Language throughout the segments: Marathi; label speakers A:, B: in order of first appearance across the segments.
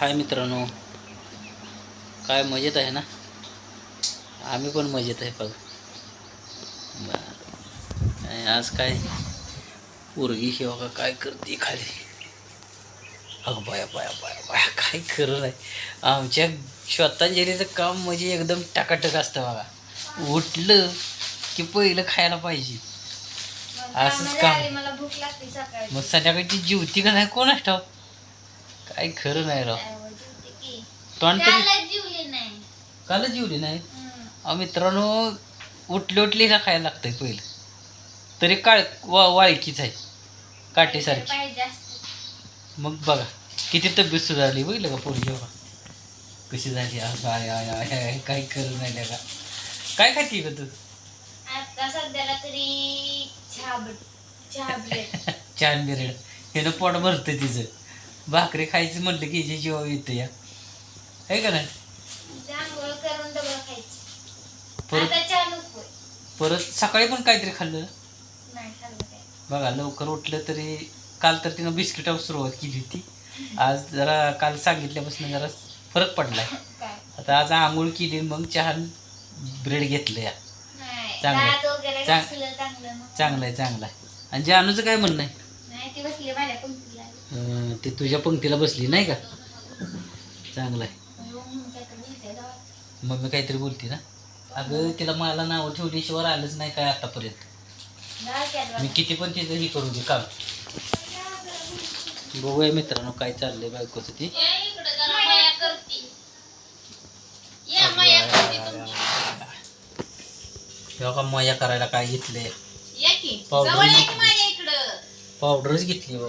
A: हाय मित्रांनो. काय मजेत आहे ना? आम्ही पण मजेत आहे बघा. आज काय? पोरगी ही बघा काय करते खाली. अगं बाया बाया बाया बाया काय खरं नाही. आमच्या श्रद्धांजलीचं काम म्हणजे एकदम टाकाटक असतं बघा. उठलं की पहिलं खायला पाहिजे. असंच काम. मग संध्याकाळची जीवती का नाही? कोण ठाव काय खरं नाही राव. तोंड तरी
B: कालच जेवली नाही.
A: अहो मित्रांनो उठले उठले हिला खायला लागतंय पहिलं? तरी काळ वा वाळकीच आहे. काटेसारखी. मग बघा किती तब्येत सुधारली बघितलं का पोरगी बघा? कशी झाली? अगं आय आय आय आय काही खरं नाही का काय खाती ग तू?
B: आता सध्याला तरी
A: छान बिरड हेनं पोट भरतं तिचं. भाकरी खायचं म्हटलं की हिच्या जीवा येतं या आहे का नाही?
B: आंघोळ करून डबल खायची.
A: परत
B: आता चालूच होय
A: परत सकाळी पण काहीतरी खाल्लं?
B: नाही खाल्लं काय?
A: बघा लवकर उठलं तरी काल तर तिनं बिस्किटावर सुरुवात केली होती. आज जरा काल सांगितल्यापासून जरा फरक पडलाय.
B: काय?
A: आता आज आंघोळ केली मग चहा ब्रेड घेतलं या
B: नाही
A: चांगलं.
B: दात वगैरे
A: चांग-
B: घासलं चांगलं मग.
A: चांगलं आहे चांगलं आहे आणि जानूचं काय म्हणणं आहे?
B: नाही ती बसली माझ्या पंक्तीला
A: अं, ते तुझ्या पंक्तीला बसली नाही का चांगलं आहे. मम्मी काहीतरी बोलते ना अगं तिला मला नाव ठेवल्याशिवाय आलंच नाही काय आतापर्यंत. मी किती पण तिचं हे करू दे काम बघूया मित्रांनो काय चाललंय बायकोचं ती
B: माया माया.
A: तेव्हा का मजा करायला काय पावडर घेतली.
B: इकडं
A: पावडरच घेतली बा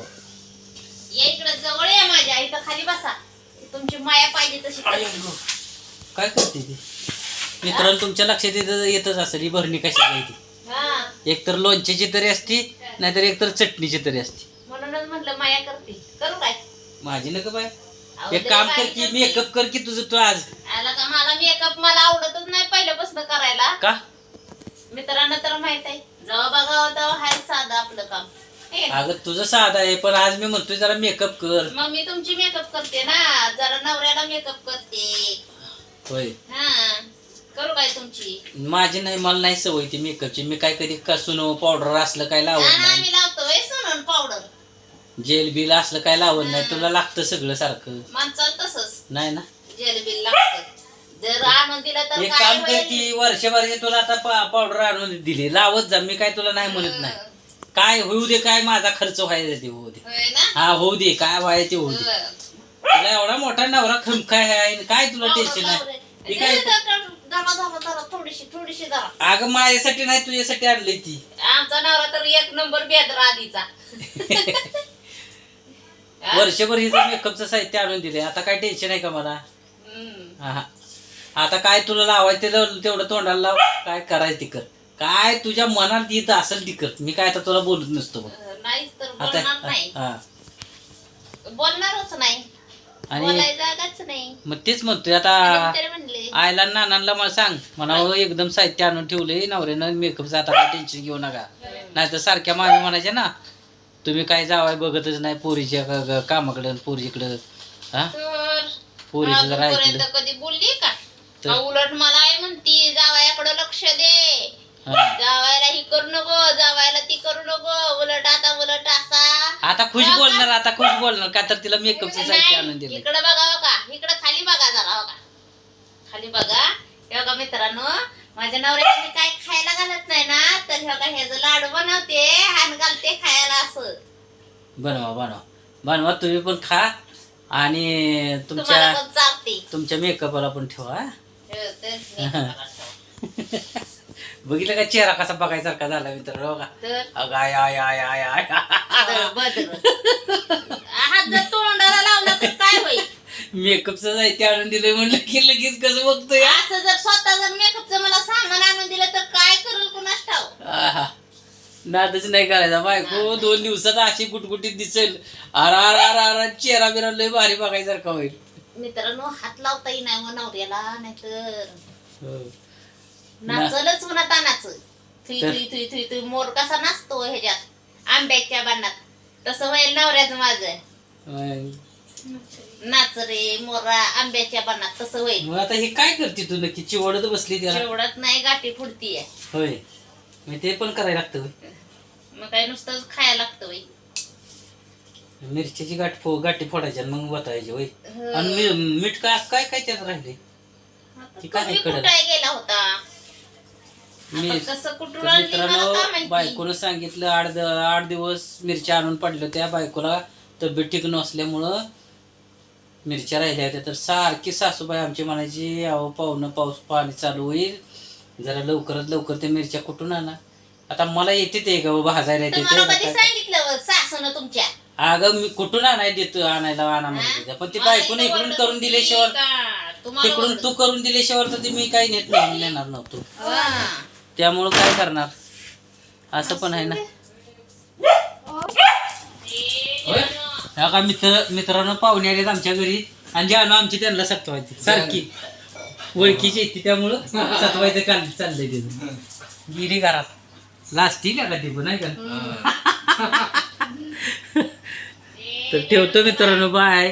B: या इकडं जवळ या माझ्या इथं खाली बसा. तुमची माया पाहिजे तशी करा.
A: काय करते ती? मित्रांनो तुमच्या लक्षात येत येतच असेल ही भरणी कशी आहे ती?
B: हा.
A: एकतर लोणच्याची तरी असती नाहीतर एकतर चटणीची तरी असती.
B: म्हणूनच म्हटलं माया करते. करू काय?
A: माझी नका बाय.
B: अहो,
A: एक काम कर की
B: करते.
A: मेकअप कर की तुझं तू आज.
B: आला का मला मेकअप मला आवडतच नाही पहिल्यापासून करायला.
A: का?
B: मित्रांना तर माहीत आहे. जेव्हा बघावं तेव्हा हाय साधं आपलं काम.
A: अगं तुझं साधा आहे पण आज मी म्हणतोय जरा मेकअप कर.
B: मग मी तुमची मेकअप करते ना. जरा नवऱ्याला मेकअप करते.
A: होय.
B: हा. करू काय तुमची?
A: माझी नाही मला नाही सवय ती मेकअपची मी काय कधी कसून पावडर असलं काय लावत
B: आणि
A: नाही.
B: आम्ही लावतो सोनून पावडर
A: जेल बिल असलं काय लावत नाही. तुला लागतं सगळं सारखं.
B: माणसाला तसंच.
A: नाही ना?
B: जेलबिल लागतं. जर आणून दिलं तर
A: एक
B: काय
A: काम कर
B: होईल?
A: की वर्षभराची तुला आता पावडर आणून दिली. लावत जा. मी काय तुला नाही म्हणत नाही. काय होऊ दे काय माझा खर्च व्हायचा ते होऊ दे.
B: होय ना?
A: हा होऊ दे काय व्हायचं ते होऊ दे.
B: बरं.
A: तुला एवढा मोठा नवरा खम काय आहे काय तुला टेन्शन आहे? मी काय
B: जरा जरा जरा थोडीशी थोडीशी जरा.
A: अगं माझ्यासाठी नाही तुझ्यासाठी आणली ती.
B: आमचा नवरा तर एक नंबर बेदर आधीचा. हा?
A: वर्षभर हिचं मेकअपचं साहित्य आणून दिले आता काय टेन्शन आहे का मला?
B: हम्म.
A: हा आता काय तुला लावायचं तेवढं तेवढं तोंडाला लाव. काय करायचं ती कर. काय तुझ्या मनात येत असेल ती कर मी काय आता तुला बोलत नसतो बघ.
B: नाहीच तर
A: आता
B: बोलणार नाही.
A: हा.
B: बोलणारच नाही.
A: आणि
B: बोलायला जागाच नाही.
A: मग तेच म्हणतोय आता
B: तरी म्हणले.
A: आयला नानांना मला सांग. म्हणावं एकदम साहित्य आणून ठेवले नवऱ्यानं मेकअपचं आता काय टेन्शन घेऊ नका. नाही तर सारख्या मामी म्हणायच्या ना तुम्ही काय जावाय बघतच नाही पोरीच्या ग- कामाकडं पोरीकडं. हा?
B: तर
A: पोरीचं जरा
B: अजूनपर्यंत
A: ऐकलं
B: कधी बोलली का?
A: तर-
B: उलट मला आहे म्हणती जावयाकडे लक्ष दे. जावायला ही करू नको जावायला ती करू नको. उलट आता उलट असा.
A: आता खुश बोलणार आता खुश बोलणार. का तर तिला मेकअपचं साहित्य आणून दिलं
B: इकडे बघा बघा इकडे खाली बघा जरा बघा खाली बघा. हे बघा मित्रांनो माझ्या नवऱ्याला मी काय खायला घालत नाही ना? तर हे बघा ह्याचं लाडू बनवते आणि घालते खायला असं.
A: बनवा बनवा. बनवा तुम्ही पण खा. आणि
B: तुम्हाला
A: तुमच्या
B: पण चालते.
A: तुमच्या मेकअपला पण ठेवा हा?
B: हे तर मी.
A: बघितलं का चेहरा कसा बघायसारखा झाला मित्र बघा
B: तर
A: अगं आय आय आय आय आय
B: बदर, बदर. हात जर तोंडाला लावला तर काय होईल
A: मेकअपचं साहित्य आणून दिलंय म्हणलं की लगेच कसं बघतोय हा?
B: असं जर स्वतः जर मेकअपचं मला सामान आणून दिलं तर काय करेल कुणास ठाव
A: आहा. नादच नाही करायचा बायको दोन दिवसात अशी गुटगुटीत दिसेल अरा अरा अरा अरा चेहरा बिरा लय भारी बघायसारखा होईल
B: मित्रांनो हात लावता येई नाही मग नवऱ्याला नाहीतर
A: हो.
B: नाचलच म्हणा तानाच थुई
A: तर-
B: थुई थुई थुई थुई मोर कसा नाचतो ह्याच्यात? आंब्याच्या बांधात. तसं होईल नवऱ्याचं माझं
A: अं,
B: नाचरे मोरा आंब्याच्या बनात तसं होईल
A: मग आता हे काय करते तू नक्की? चिवडत बसली त्याला?
B: जेवढत नाही गाठी फुडतीये.
A: होय. मग ते पण करायला लागतं होय.
B: मग काय नुसतं खायला लागतं वय
A: मिरच्याची गाठ फो गाठी फोडायच्या आणि मग बतायची होय. आणि मी- मीठ काय काय काय त्यात राहिले? ती काय?
B: कुठाय गेला होता.
A: मी
B: आता कसं कुठून
A: तर
B: आणली मला काय
A: मित्रांनो
B: माहिती?
A: बायकोनं सांगितलं आठ द- आठ दिवस मिरच्या आणून पडल्या त्या बायकोला तब्येत ठीक नसल्यामुळं मिरच्या राहिल्या होत्या. तर सारखी सासूबाई आमची म्हणायची अहो पाहुणं पाऊस पाणी चालू होईल. जरा लवकरात लवकर त्या मिरच्या कुठून आणा. आता मला येते ते का भाजायला येते
B: तुम्हाला कधी
A: ते
B: सांगितलं सासून तुमच्या?
A: अगं मी कुठून आणाय देतो आणायला आणा म्हणते त्या. पण ती बायकोनं इकडून करून दिल्याशिवाय तिकडून तू करून दिल्याशिवाय तर ती मी काही नेत नाही नेणार नव्हतो.
B: हा.
A: त्यामुळं काय करणार? असं पण आहे ना. हा का मित्र मित्रांनो पाहुणे आलेत आमच्या घरी. आणि जानू आमची त्यांना सत्वायची. सारखी. ओळखीची येते त्यामुळं सत्वायचं काल चाललंय तिथं गिरी घरात. लास्टी का का ती पण नाही का? तर ठेवतो मित्रांनो. बाय